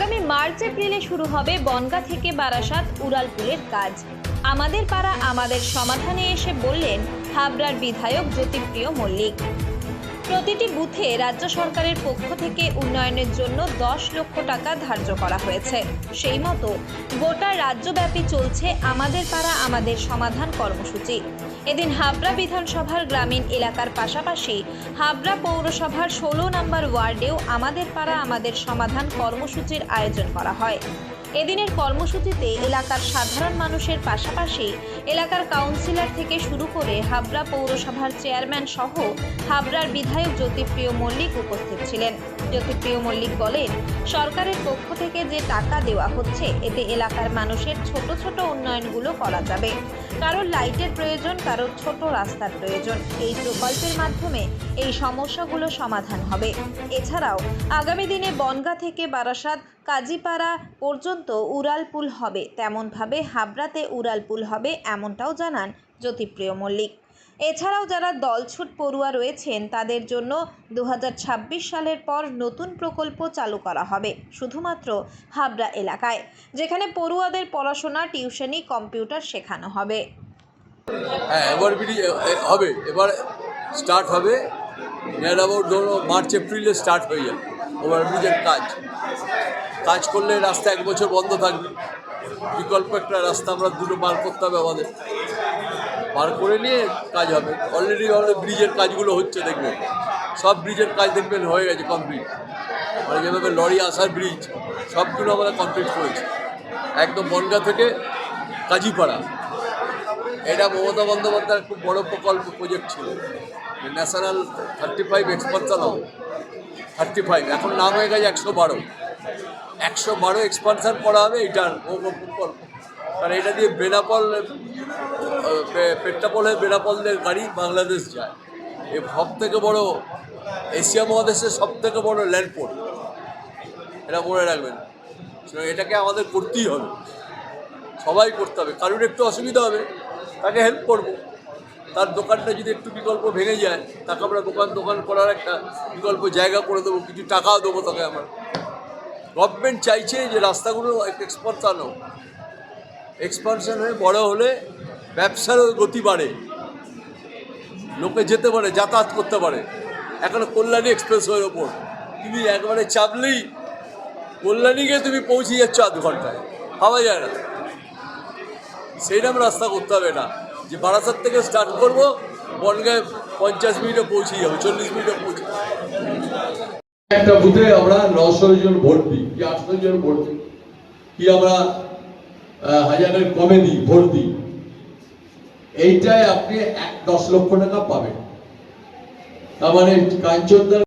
আগামী মার্চ, এপ্রিলে শুরু হবে বনগা থেকে বারাসাত উড়ালপুলের কাজ। আমাদের পাড়া আমাদের সমাধানে এসে বললেন হাবড়ার বিধায়ক জ্যোতিপ্রিয় মল্লিক। প্রতিটি বুথে রাজ্য সরকারের পক্ষ থেকে উন্নয়নের জন্য দশ লক্ষ টাকা ধার্য করা হয়েছে। সেই মতো গোটা রাজ্যব্যাপী চলছে আমাদের পাড়া, আমাদের সমাধান কর্মসূচি। এদিন হাবড়া বিধানসভার গ্রামীণ এলাকার পাশাপাশি হাবড়া পৌরসভার ষোলো নম্বর ওয়ার্ডেও আমাদের পাড়া, আমাদের সমাধান কর্মসূচির আয়োজন করা হয়। এদিনের কর্মসূচিতে এলাকার সাধারণ মানুষের পাশাপাশি এলাকার কাউন্সিলর থেকে শুরু করে হাবড়া পৌরসভার চেয়ারম্যান সহ হাবড়ার বিধায়ক জ্যোতিপ্রিয় মল্লিক উপস্থিত ছিলেন। জ্যোতিপ্রিয় মল্লিক বলেন, সরকারের পক্ষ থেকে যে টাকা দেওয়া হচ্ছে, এতে এলাকার মানুষের ছোট ছোট উন্নয়নগুলো করা যাবে। কারোর লাইটের প্রয়োজন, কারোর ছোট রাস্তার প্রয়োজন। এই প্রকল্পের মাধ্যমে এই সমস্যাগুলো সমাধান হবে। এছাড়াও আগামী দিনে বনগা থেকে বারাসাত, কাজীপাড়া পর্যন্ত উড়ালপুল হবে। তেমনভাবে হাবড়াতে উড়ালপুল হবে এমনটাও জানান জ্যোতিপ্রিয় মল্লিক। এছাড়াও যারা দলছুট পড়ুয়া রয়েছেন, তাদের জন্য দুহাজার ছাব্বিশ সালের পর নতুন প্রকল্প চালু করা হবে, শুধুমাত্র হাবড়া এলাকায়, যেখানে পড়ুয়াদের পড়াশোনা, টিউশনি, কম্পিউটার শেখানো হবে। হ্যাঁ এবার হবে, এবার স্টার্ট হবে। মার্চ, এপ্রিলে স্টার্ট হয়ে যাবে। ওভার ব্রিজের কাজ। কাজ করলে রাস্তা এক বছর বন্ধ থাকবে। বিকল্প একটা রাস্তা আমরা দুটো পার করতে হবে আমাদের। পার করে নিয়ে কাজ হবে। অলরেডি আমাদের ব্রিজের কাজগুলো হচ্ছে দেখবেন সব ব্রিজের কাজ দেখবেন হয়ে গেছে কমপ্লিট মানে যেভাবে লরি আসার ব্রিজ সবগুলো আমরা কমপ্লিট করেছি। একদম বনগা থেকে কাজীপাড়া। এটা মমতা বন্দ্যোপাধ্যায়ের খুব বড় প্রকল্প প্রজেক্ট ছিল। ন্যাশনাল থার্টি ফাইভ এক্সপানশন হবে থার্টি ফাইভ এখন নাম হয়ে গেছে একশো বারো। একশো বারো এক্সপানশন করা হবে এটার প্রকল্প কারণ এটা দিয়ে বেনাপল আহ, পে- পেট্টাপলের বেনাপলদের গাড়ি বাংলাদেশ যায়। এ সব থেকে বড় এশিয়া মহাদেশের সব থেকে বড় ল্যান্ডপোর্ট এটা মনে রাখবেন। এটাকে আমাদের করতেই হবে। সবাই করতে হবে। কারোর একটু অসুবিধা হবে তাকে হেল্প করব। তার দোকানটা যদি একটু বিকল্প ভেঙে যায়, তাকে আমরা দোকান দোকান করার একটা বিকল্প জায়গা করে দেবো, কিছু টাকাও দেবো তাকে আমরা। গভর্নমেন্ট চাইছে যে রাস্তাগুলো এক্সপানশন হোক। এক্সপানশন হয়ে বড় হলে ব্যবসারও গতি বাড়ে। লোকে যেতে পারে, যাতায়াত করতে পারে। এখন কল্যাণী এক্সপ্রেসওয়ের ওপর। তুমি একবারে চাপলেই কল্যাণী গিয়ে তুমি পৌঁছে যাচ্ছ আধ ঘন্টায়। ভাবা যায় না। সেইরকম রাস্তা করতে হবে না। যে বারাসাত থেকে স্টার্ট করব, বনগায় পঞ্চাশ মিনিটে পৌঁছে যাব, চল্লিশ মিনিটে পৌঁছে একটা বুথে আমরা নশো জন ভোট দিই কি আটশো জন ভোট দিই কি আমরা হাজারের কমে দিই ভোট দিই এইটায় আপনি এক দশ লক্ষ টাকা পাবেন। তার মানে কাঞ্চনদার